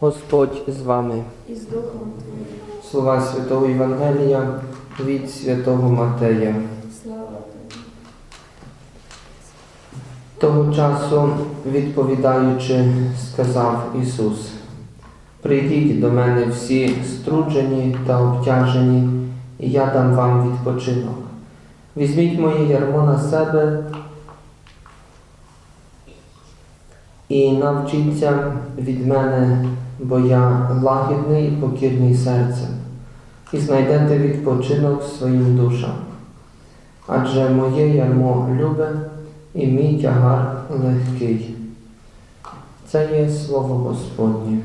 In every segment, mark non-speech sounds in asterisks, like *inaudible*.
Господь з вами. і з Духом Твоїм. Слова Святого Євангелія від Святого Матея. Слава Того часу, відповідаючи, сказав Ісус: Прийдіть до мене всі струджені та обтяжені, і я дам вам відпочинок. Візьміть моє ярмо на себе і навчіться від мене, бо я лагідний і покірний серцем, і знайдете відпочинок своїм душам. Адже моє ярмо любе і мій тягар легкий. Це є слово Господнє.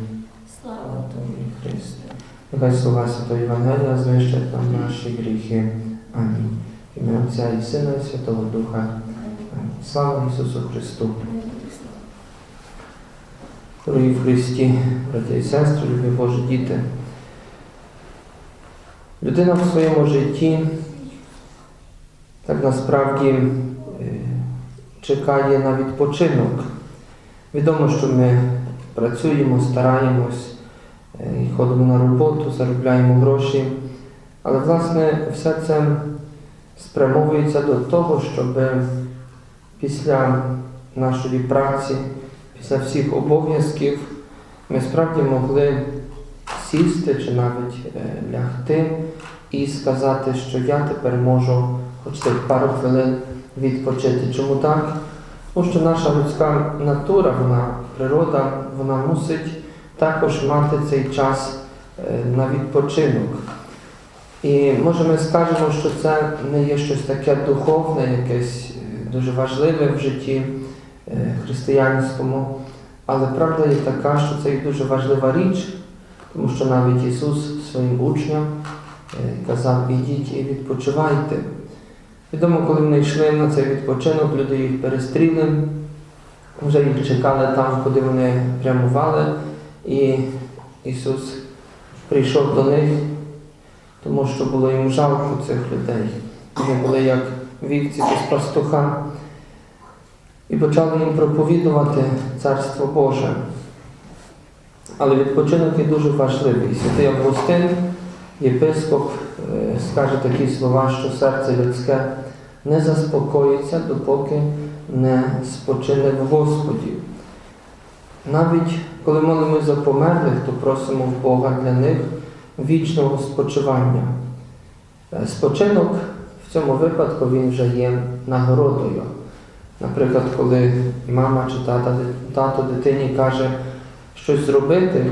Слава Тобі. Христе. Нехай слова Святого Євангелія знищать нам наші гріхи. Амінь. Ім'я Отця і Сина і Святого Духа. Амінь. Слава Ісусу Христу. Дорогі в Христі, браті і сестри, любі Божі діти. Людина в своєму житті так насправді е, чекає на відпочинок. Відомо, що ми працюємо, стараємось, е, ходимо на роботу, заробляємо гроші. Але, власне, все це спрямовується до того, щоб після нашої праці, після всіх обов'язків ми справді могли сісти чи навіть е, лягти і сказати, що я тепер можу хоч цих пару хвилин відпочити. Чому так? Тому що наша людська натура, вона природа, вона мусить також мати цей час е, на відпочинок. І може ми скажемо, що це не є щось таке духовне, якесь е, дуже важливе в житті християнському, але правда є така, що це дуже важлива річ, тому що навіть Ісус своїм учням е, казав, ідіть і відпочивайте. Відомо, коли вони йшли на цей відпочинок, люди їх перестріли, вже їх чекали там, куди вони прямували, і Ісус прийшов до них, тому що було їм жалко цих людей. Вони були як вівці без пастуха, і почали їм проповідувати Царство Боже. Але відпочинок є дуже важливий. Святий Августин, єпископ, е, скаже такі слова, що серце людське не заспокоїться, допоки не спочине в Господі. Навіть коли молимося за померлих, то просимо в Бога для них вічного спочивання. Е, Спочинок в цьому випадку він вже є нагородою. Наприклад, коли мама чи тата, тато дитині каже щось зробити,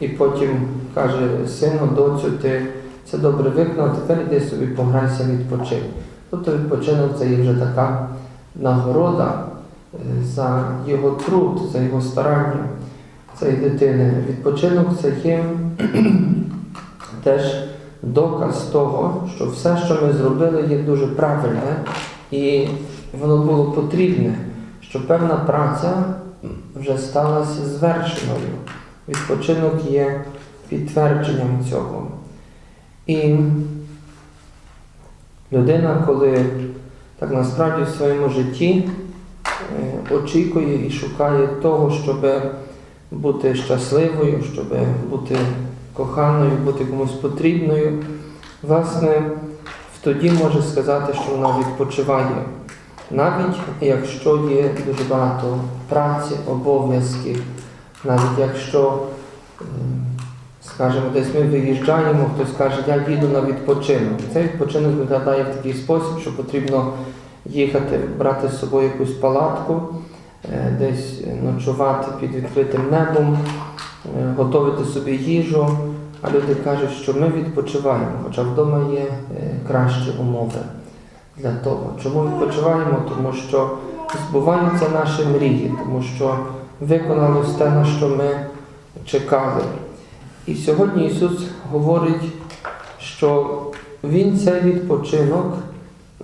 і потім каже, сину, доцю, ти це добре виконав, тепер іди собі пограйся, відпочинь. Тобто відпочинок це є вже така нагорода е, за його труд, за його старання цієї дитини. Відпочинок це є *clears throat* теж доказ того, що все, що ми зробили, є дуже правильне і воно було потрібне, що певна праця вже сталася звершеною. Відпочинок є підтвердженням цього. І людина, коли так насправді в своєму житті е, очікує і шукає того, щоб бути щасливою, щоб бути коханою, бути комусь потрібною, власне, тоді може сказати, що вона відпочиває. Навіть якщо є дуже багато праці, обов'язків, навіть якщо, скажімо, десь ми виїжджаємо, хтось каже, я їду на відпочинок. Цей відпочинок виглядає в такий спосіб, що потрібно їхати, брати з собою якусь палатку, е, десь ночувати під відкритим небом, е, готувати собі їжу. А люди кажуть, що ми відпочиваємо, хоча вдома є е, кращі умови для того. Чому відпочиваємо? Тому що збуваються наші мрії, тому що виконалось те, на що ми чекали. І сьогодні Ісус говорить, що Він цей відпочинок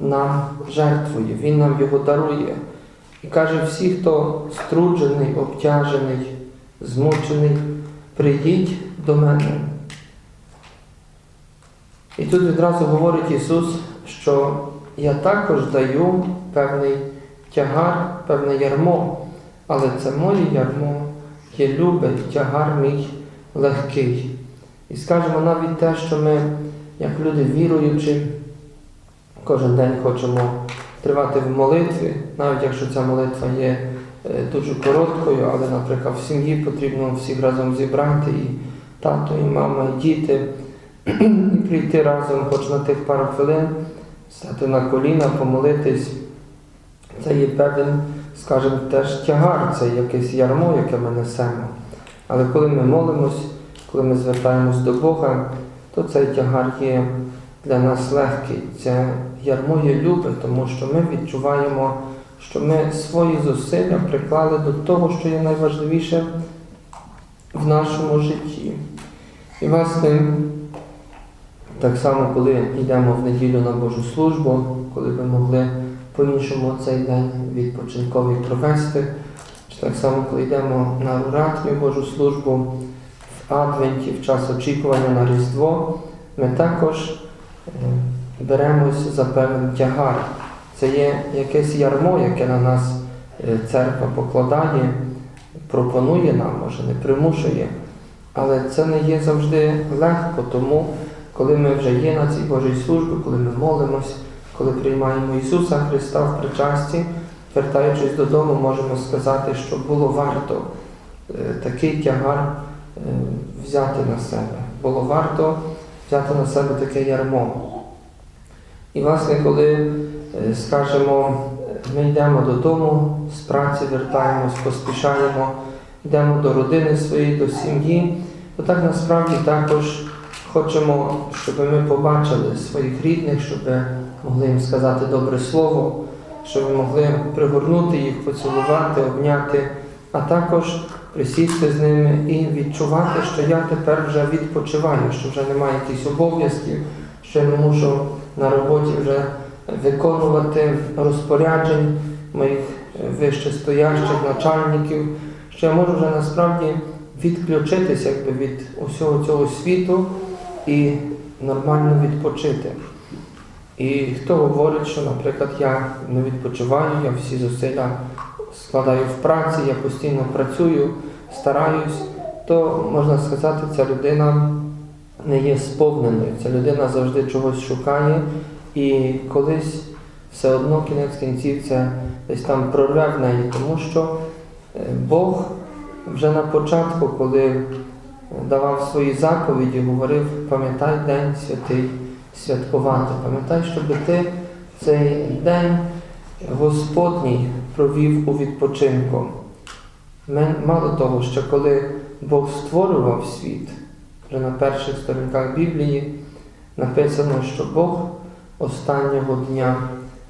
нам жертвує, Він нам його дарує. І каже, всі, хто струджений, обтяжений, змучений, прийдіть до мене. І тут відразу говорить Ісус, що я також даю певний тягар, певне ярмо, але це моє ярмо є любе, тягар мій легкий. І скажемо навіть те, що ми, як люди віруючі, кожен день хочемо тривати в молитві, навіть якщо ця молитва є е, дуже короткою, але, наприклад, в сім'ї потрібно всіх разом зібрати, і тато, і мама, і діти, *clears throat* і прийти разом хоч на тих пару хвилин, стати на коліна, помолитись. Це є певен, скажімо, теж тягар, це якесь ярмо, яке ми несемо. Але коли ми молимось, коли ми звертаємось до Бога, то цей тягар є для нас легкий. Це ярмо є любе, тому що ми відчуваємо, що ми свої зусилля приклали до того, що є найважливіше в нашому житті. І власне, так само, коли йдемо в неділю на Божу службу, коли ми могли по-іншому цей день відпочинковий провести, чи так само, коли йдемо на Руратрію Божу службу в Адвенті, в час очікування на Різдво, ми також е, беремось за певний тягар. Це є якесь ярмо, яке на нас е, церква покладає, пропонує нам, може не примушує. Але це не є завжди легко, тому коли ми вже є на цій Божій службі, коли ми молимось, коли приймаємо Ісуса Христа в причасті, вертаючись додому, можемо сказати, що було варто е, такий тягар е, взяти на себе. Було варто взяти на себе таке ярмо. І, власне, коли, е, скажемо, ми йдемо додому, з праці вертаємось, поспішаємо, йдемо до родини своєї, до сім'ї, то так насправді також хочемо, щоб ми побачили своїх рідних, щоб могли їм сказати добре слово, щоб могли пригорнути їх, поцілувати, обняти, а також присісти з ними і відчувати, що я тепер вже відпочиваю, що вже немає якихось обов'язків, що я не мушу на роботі вже виконувати розпоряджень моїх вище стоящих начальників, що я можу вже насправді відключитися якби, від усього цього світу і нормально відпочити. І хто говорить, що, наприклад, я не відпочиваю, я всі зусилля складаю в праці, я постійно працюю, стараюсь, то можна сказати, ця людина не є сповненою. Ця людина завжди чогось шукає, і колись все одно кінець кінців це десь там прорве в неї, тому що е, Бог вже на початку, коли давав свої заповіді, говорив, пам'ятай день святий святкувати, пам'ятай, щоб ти цей день Господній провів у відпочинку. Мало того, що коли Бог створював світ, вже на перших сторінках Біблії написано, що Бог останнього дня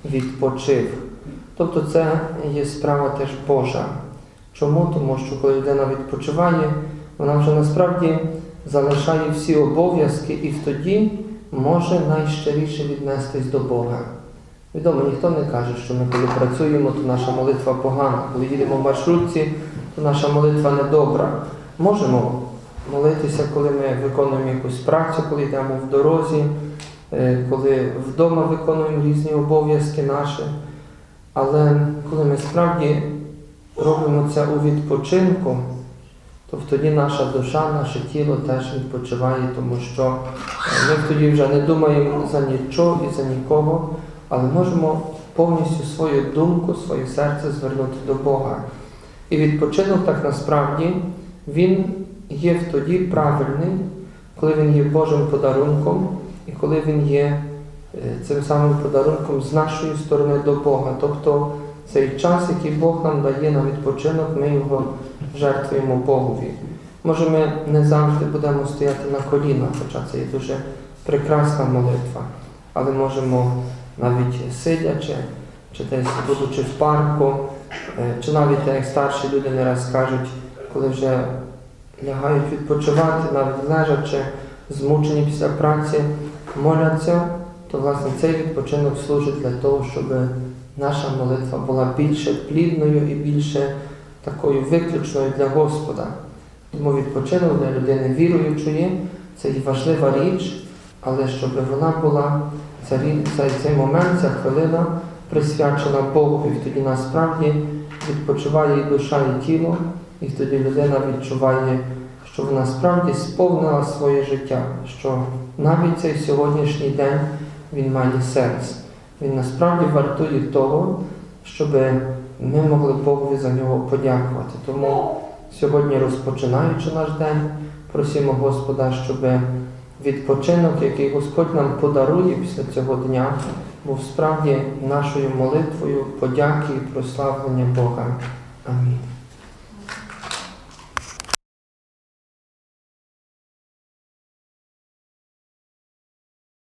відпочив. Тобто це є справа теж Божа. Чому? Тому що коли людина відпочиває, вона вже насправді залишає всі обов'язки і тоді може найщиріше віднестись до Бога. Відомо, ніхто не каже, що ми коли працюємо, то наша молитва погана. Коли їдемо в маршрутці, то наша молитва недобра. Можемо молитися, коли ми виконуємо якусь працю, коли йдемо в дорозі, е, коли вдома виконуємо різні обов'язки наші. Але коли ми справді робимо це у відпочинку, то тоді наша душа, наше тіло теж відпочиває, тому що е, ми тоді вже не думаємо за нічого і за нікого, але можемо повністю свою думку, своє серце звернути до Бога. І відпочинок так насправді він є тоді правильний, коли він є Божим подарунком і коли він є е, цим самим подарунком з нашої сторони до Бога. Тобто цей час, який Бог нам дає на відпочинок, ми його жертвуємо Богові. Може, ми не завжди будемо стояти на колінах, хоча це є дуже прекрасна молитва, але можемо навіть сидячи, чи десь будучи в парку, е, чи навіть як старші люди не раз кажуть, коли вже лягають відпочивати, навіть лежачи, змучені після праці, моляться, то власне цей відпочинок служить для того, щоб наша молитва була більше плідною і більше такою виключною для Господа. Тому відпочинок для людини віруючої це є важлива річ, але щоб вона була цей, цей момент, ця хвилина присвячена Богу, і тоді насправді відпочиває і душа, і тіло, і тоді людина відчуває, що вона справді сповнила своє життя, що навіть цей сьогоднішній день він має сенс. Він насправді вартує того, щоб ми могли Богові за нього подякувати. Тому сьогодні, розпочинаючи наш день, просимо Господа, щоб відпочинок, який Господь нам подарує після цього дня, був справді нашою молитвою подяки і прославлення Бога. Амінь.